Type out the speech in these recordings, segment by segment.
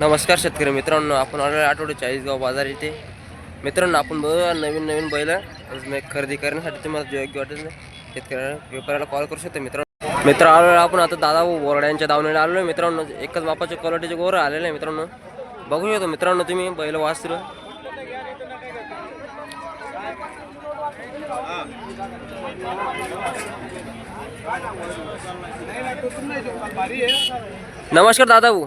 नमस्कार शेतकरी मित्रांनो आपण आलेलो आठवडे चाळीसगाव बाजार येथे मित्रांनो आपण बघूया नवीन नवीन बैल. खरेदी करण्यासाठी तुम्हाला योग्य वाटेल शेतकऱ्याला व्यापाऱ्याला कॉल करू शकतो मित्रांनो. मित्र आलो आपण आता दादा बोरड्यांच्या दावणीला आलेलो आहे. मित्रांनो एकच बापाचे क्वालिटीचे गोर आलेले आहे मित्रांनो. बघू शकतो मित्रांनो तुम्ही बैल वाचलो नमस्कार दादा भाऊ.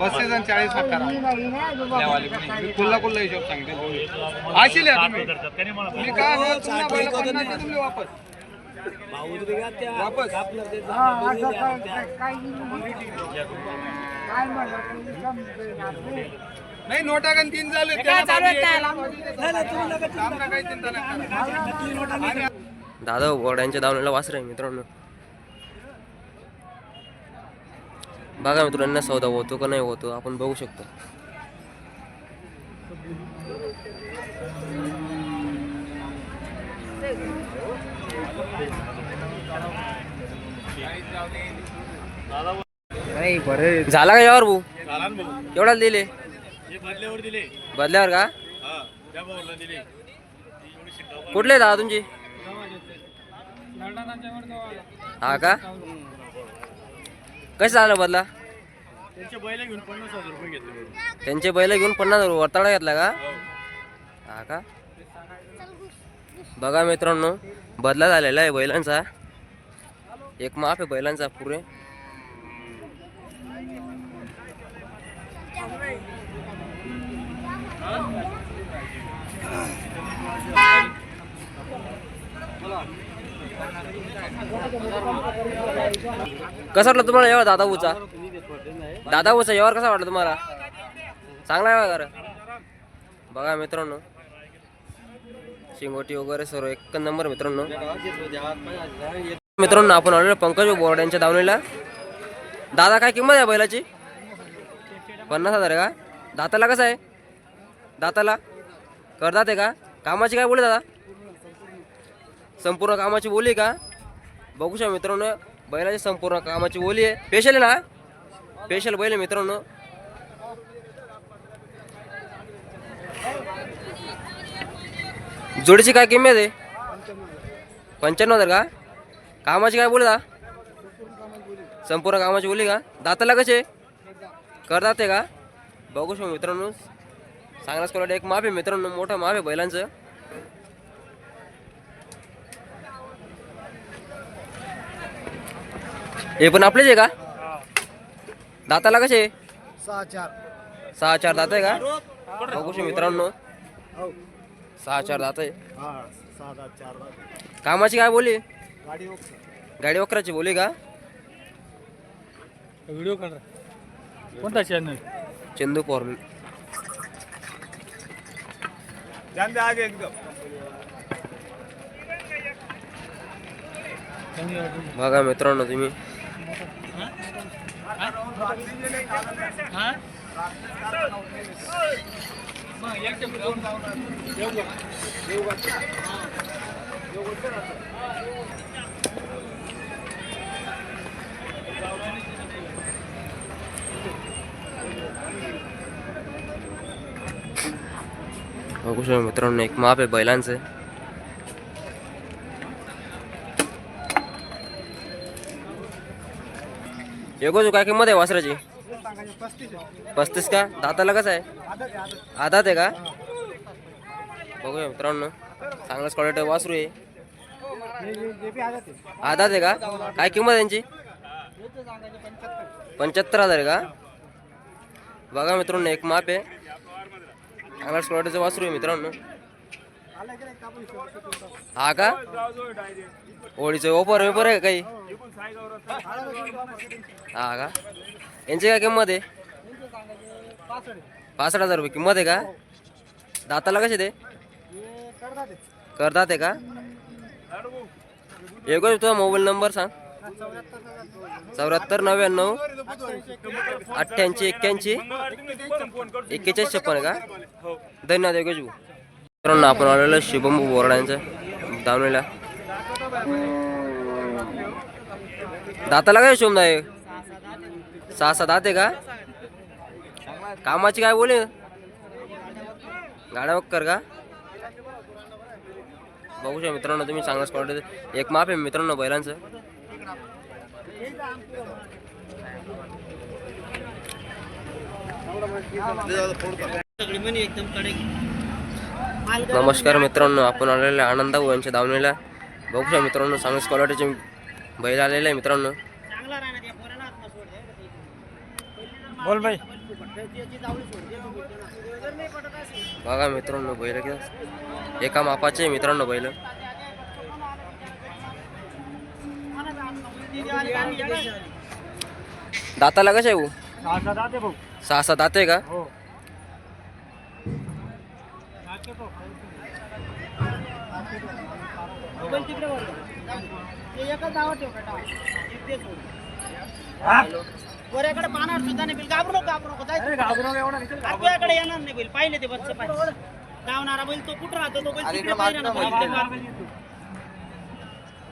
पस्तीस आणि चाळीस कुल्ला हिशोब सांगते. अशी लिहा तुम्ही. मी काय तुम्ही वापस? वापस? नाही नोटा गण तीन झाले. दादा भाऊ बोरड्यांच्या दावणीला वासर आहे मित्रांनो. बघा मित्रांनो सौदा होतो का नाही होतो आपण बघू शकतो. झाला का यावर भाऊ? एवढा दिले? बदल्यावर का? कुठले दादा तुमची? हा का? कसं झालं बदला? त्यांचे बैल घेऊन पन्नास रुपये वरताळा घेतला का? हा. का? बघा मित्रांनो बदला झालेला आहे बैलांचा. एक माफ आहे बैलांचा पुरे. कसं वाटलं तुम्हाला यावर दादा भाऊचा दादा यावर कसा वाटला तुम्हाला? चांगला आहे का बघा मित्रांनो. शिंगोटी वगैरे सर्व एक नंबर मित्रांनो. मित्रांनो आपण आलेलो पंकज बोर्ड्यांच्या दावणीला दादा काय किंमत आहे बैलाची? पन्नास हजार आहे का? दाताला कसं आहे? दाताला? करतात आहे का? कामाची काय बोलले दादा? संपूर्ण कामाची बोली का? बघू शकता मित्रांनो बैलाची संपूर्ण कामाची बोली आहे. स्पेशल आहे ना? स्पेशल बैल आहे मित्रांनो. जोडीची काय किंमत आहे? पंच्याण्णव हजार का? कामाची काय बोलता? दा संपूर्ण कामाची बोली का? दाताला कसे करतात आहे का? बघू शकतो मित्रांनो. चांगलाच क्वालिटी एक माफ आहे मित्रांनो मोठं माफ आहे बैलांचं. हे पण आपलेच आहे का? दाताला कसे? सहा चार सहा चार दात आहे का? बघू शकतो मित्रांनो. सहा चार दात आहे. सहा चार कामाची काय बोली? गाडी वकराची बोली का? व्हिडिओ काढ. कोणता चॅनल चंदू पौर. जान दे आगे एकदम. बघा मित्रांनो तुम्ही. बघू शकतो मित्रांनो एक माप आहे. बैलांचं एकोच काय किंमत आहे वासराची? पस्तीस का? दाताला कसं आहे? आधात आहे का? बघूया मित्रांनो. चांगलाच क्वालिटी वासरू आहे. आधात आहे का? काय किंमत यांची पंच्याहत्तर हजार आहे का? बघा मित्रांनो एक माप आहे. चांगलाच क्वालिटीचं वासरू आहे मित्रांनो. हा का? होळीचं ओपर वेपर आहे का काही? हा का? यांची काय किंमत आहे? पासष्ट हजार रुपये किंमत आहे का? दाताला कसे ते? करतात आहे का? एक तुझा मोबाईल नंबर सांग. चौऱ्याहत्तर नव्याण्णव अठ्ठ्याऐंशी एक्क्याऐंशी. एक्केचाळीस छप्पन का? धन्यवाद योगेश भाऊ मित्रांनो आपण आलेलो शुभम बोरड्यांचं दावणीला दाताला काय शुभम दाय सहा सहा दात आहे का? कामाची काय बोले? गाड्या कर का? बघू शकता मित्रांनो तुम्ही चांगला स्पॉट एक माप आहे मित्रांनो बैलांचं. नमस्कार मित्रांनो आपण आलेले आनंद भाऊ यांच्या दावणीला बघू शकता मित्रांनो चांगल्या क्वालिटीचे बैल आलेले आहे मित्रांनो. बोल भाई. बघा मित्रांनो बैल किती एका मापाचे मित्रांनो बैल. दाताला कसे आहे भाऊ? सहा सहा दात का? वऱ्याकडे पाहणार सुद्धा नाही बिल घाबरू नको घाबरू नको जायचं येणार नाही बिल पाहिले ते पाहिजे बैल तो कुठं राहतो तो बैल तिकडे पाहिजे ना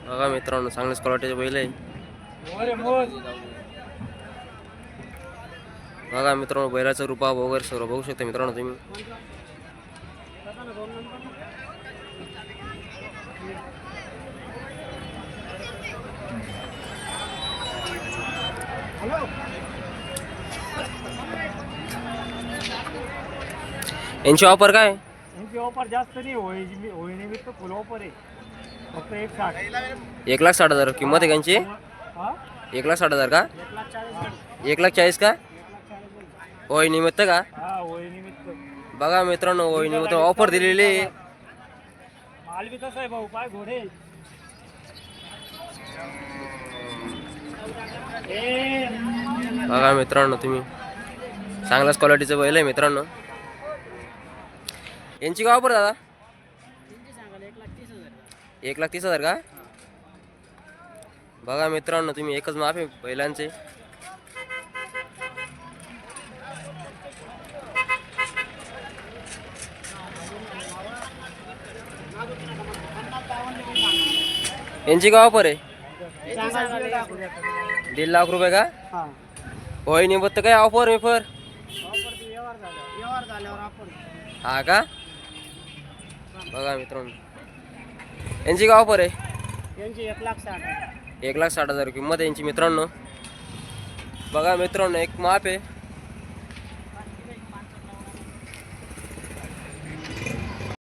बघा मित्रांनो चांगल्याच क्वालिटीचे बैल आहे. बघा मित्रांनो बैलाचं रूपा वगैरे सर्व बघू शकता मित्रांनो तुम्ही. यांची ऑफर काय? यांची ऑफर जास्त नाही होळी होळी निमित्त फुल ऑफर आहे. फक्त एक साठ. एक लाख साठ हजार. किंमत आहे त्यांची? हा? एक लाख साठ हजार का? एक लाख चाळीस का? होय निमित्त का? होळी निमित्त बघा मित्रांनो होय निमित्त ऑफर दिलेली आहे. माल बी आहे भाऊ पाय घोडे. बघा मित्रांनो तुम्ही. चांगल्याच क्वालिटीचं बैल आहे मित्रांनो. यांची का ऑफर दादा? एक लाख तीस हजार का? बघा मित्रांनो तुम्ही एकच माफ आहे बैलांचे. यांची का ऑफर आहे? दीड लाख रुपये का. होय निमित्त काय ऑफर विफर झाल्यावर. आपण हा का? बघा मित्रांनो. यांची का ऑफर आहे? एक लाख साठ हजार. किंमत आहे यांची मित्रांनो. बघा मित्रांनो एक माप आहे.